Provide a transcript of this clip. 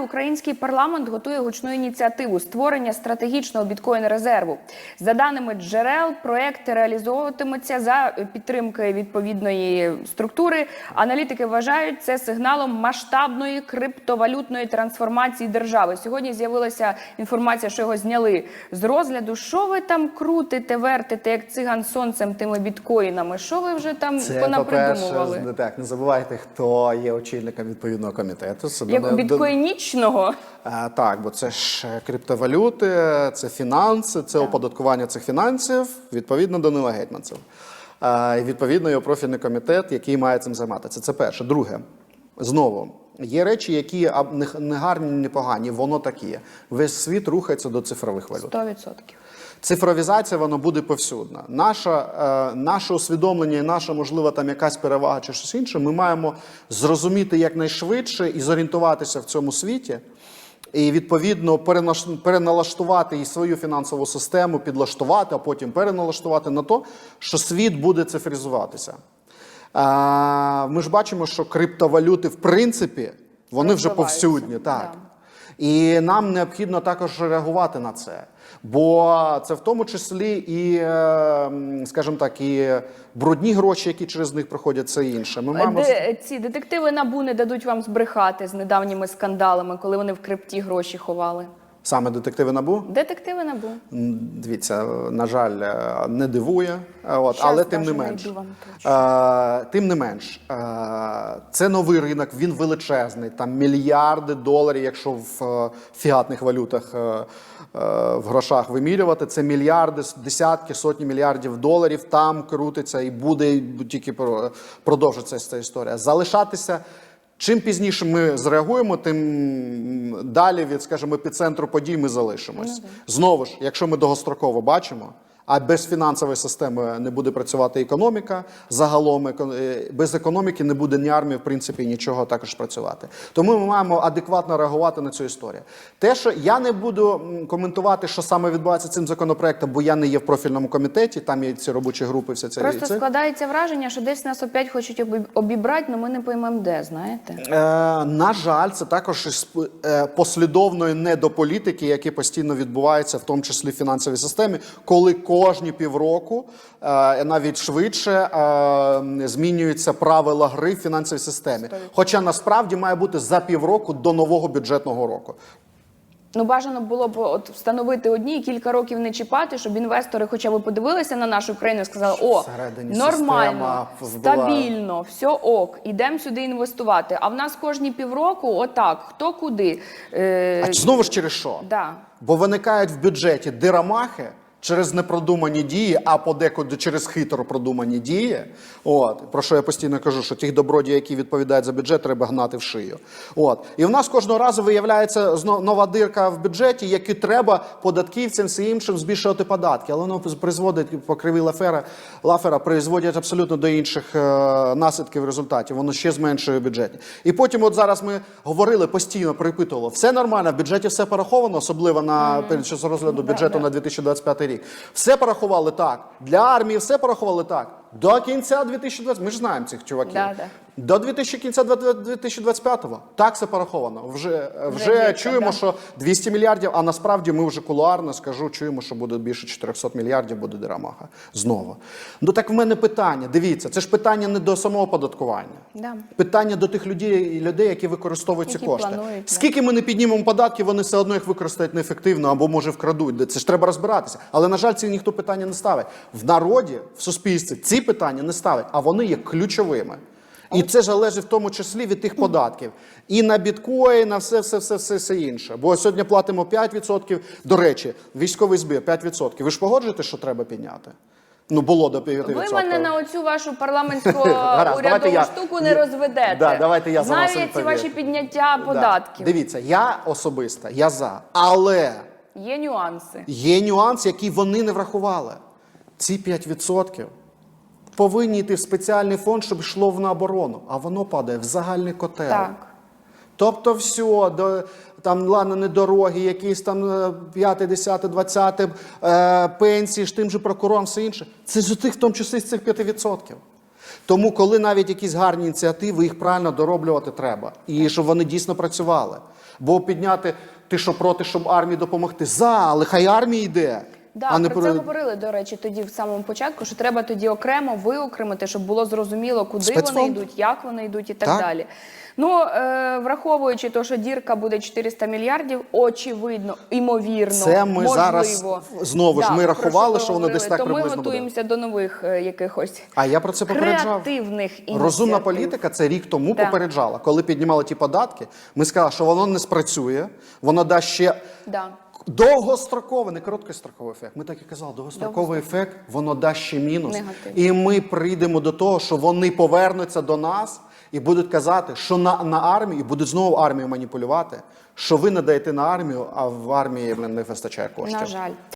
Український парламент готує гучну ініціативу створення стратегічного біткоін-резерву. За даними джерел, проект реалізовуватиметься за підтримки відповідної структури. Аналітики вважають це сигналом масштабної криптовалютної трансформації держави. Сьогодні з'явилася інформація, що його зняли з розгляду. Що ви там крутите, вертите, як циган сонцем тими біткоїнами? Що ви вже там Це, понапридумували? так, не забувайте, хто є очільником відповідного комітету. Як до- до- так, бо це ж е, криптовалюти, це фінанси, це оподаткування цих фінансів відповідно Данила Гетьманцев. І відповідно його профільний комітет, який має цим займатися. Це перше. Друге, знову. Є речі, які не гарні, не погані, воно такі. Весь світ рухається до цифрових валют. 100%. Цифровізація воно буде повсюдна. Наша, е, наше усвідомлення і наша, можливо, там якась перевага чи щось інше. Ми маємо зрозуміти якнайшвидше і зорієнтуватися в цьому світі, і відповідно переналаштувати і свою фінансову систему, підлаштувати, а потім переналаштувати на то, що світ буде цифризуватися. А, ми ж бачимо, що криптовалюти, в принципі, вони вже повсюдні. Так. І нам необхідно також реагувати на це. Бо це в тому числі і, е, скажімо так, і брудні гроші, які через них проходять, це інше. Ми маємо Де, ці детективи набу не дадуть вам збрехати з недавніми скандалами, коли вони в крипті гроші ховали. Саме детективи набу. Детективи набу. Дивіться, на жаль, е, не дивує, е, от, Щас але тим не менш. Е, тим не менш, е, це новий ринок, він величезний. Там мільярди доларів, якщо в е, фіатних валютах е, е, в грошах вимірювати, це мільярди, десятки, сотні мільярдів доларів там крутиться і буде і тільки про- продовжиться ця історія. Залишатися. Чим пізніше ми зреагуємо, тим далі від, скажімо, епіцентру подій ми залишимось. Знову ж, якщо ми довгостроково бачимо, а без фінансової системи не буде працювати економіка. Загалом е, без економіки не буде ні армії, в принципі, нічого також працювати. Тому ми маємо адекватно реагувати на цю історію. Те, що я не буду коментувати, що саме відбувається цим законопроектом, бо я не є в профільному комітеті, там є ці робочі групи, все це Просто це. складається враження, що десь нас опять хочуть обібрати, але ми не поймемо де, знаєте. Е, на жаль, це також із е, послідовної недополітики, які постійно відбуваються, в тому числі в фінансовій системі, коли кожні півроку, е, навіть швидше, е, змінюються правила гри в фінансовій системі. Хоча насправді має бути за півроку до нового бюджетного року. Ну, бажано було б от встановити одні і кілька років не чіпати, щоб інвестори хоча б подивилися на нашу країну і сказали: о, нормально, стабільно, все ок, ідемо сюди інвестувати. А в нас кожні півроку, отак, хто куди. Е, А знову ж через що? да. Бо виникають в бюджеті дирамахи через непродумані дії, а подекуди через хитро продумані дії. От про що я постійно кажу, що тих добродій, які відповідають за бюджет, треба гнати в шию. От і в нас кожного разу виявляється нова дирка в бюджеті, які треба податківцям всім іншим збільшувати податки. Але воно призводить по кривій лафера лафера, призводять абсолютно до інших е, наслідків результатів. Воно ще зменшує бюджеті. І потім, от зараз ми говорили постійно, припитували, все нормально, в бюджеті все пораховано, особливо на перед час розгляду бюджету на 2025 рік. Все порахували так. Для армії все порахували так. До кінця 2020, ми ж знаємо цих чуваків. Да, да. До 2000, кінця 2025-го. Так все пораховано. Вже, вже дійсно, чуємо, да. що 200 мільярдів, а насправді ми вже кулуарно скажу, чуємо, що буде більше 400 мільярдів буде дирамаха. Знову. Ну так в мене питання. Дивіться, це ж питання не до самого податкування. Да. Питання до тих людей, людей які використовують ці кошти. планують, да. Скільки ми не піднімемо податки, вони все одно їх використають неефективно або може вкрадуть. Це ж треба розбиратися. Але на жаль, ці ніхто питання не ставить. В народі, в суспільстві ці питання не ставить, а вони є ключовими. І це залежить в тому числі від тих податків. І на біткоін, на все, все, все, все, все інше. Бо сьогодні платимо 5%. До речі, військовий збір 5%. Ви ж погоджуєте, що треба підняти? Ну, було до 5%. Ви мене на оцю вашу парламентську Гаразд, урядову я- штуку не розведете. Да, давайте я за ці ваші підняття Да. податків. Дивіться, я особисто, я за. Але Є нюанси. є нюанс, який вони не врахували. Ці 5% повинні йти в спеціальний фонд, щоб йшло в на оборону, а воно падає в загальний котел. Так. Тобто, все, до, там, ладно, не дороги, якісь там 5, 10, 20 е, пенсії, ж тим же прокурорам, все інше. Це ж тих, в тому числі з цих 5%. Тому, коли навіть якісь гарні ініціативи, їх правильно дороблювати треба. І щоб вони дійсно працювали. Бо підняти ти що проти, щоб армії допомогти? За, але хай армія йде. Да, а не про це говорили, до речі, тоді в самому початку, що треба тоді окремо виокремити, щоб було зрозуміло, куди Спецфонд. вони йдуть, як вони йдуть і так, Так. далі. Ну, е, враховуючи те, що дірка буде 400 мільярдів, очевидно, імовірно, Це ми можливо. зараз знову ж ми рахували, що воно десь так То ми приблизно буде. готуємося до нових е, якихось А я про це попереджав. креативних ініціатив. Розумна політика це рік тому Да. попереджала. Коли піднімали ті податки, ми сказали, що воно не спрацює, воно дасть ще Да. Довгостроковий, не короткостроковий ефект. Ми так і казали, довгостроковий ефект, воно дасть ще мінус. Негатив. І ми прийдемо до того, що вони повернуться до нас і будуть казати, що на, на армію, і будуть знову армію маніпулювати, що ви не даєте на армію, а в армії не вистачає коштів. На жаль.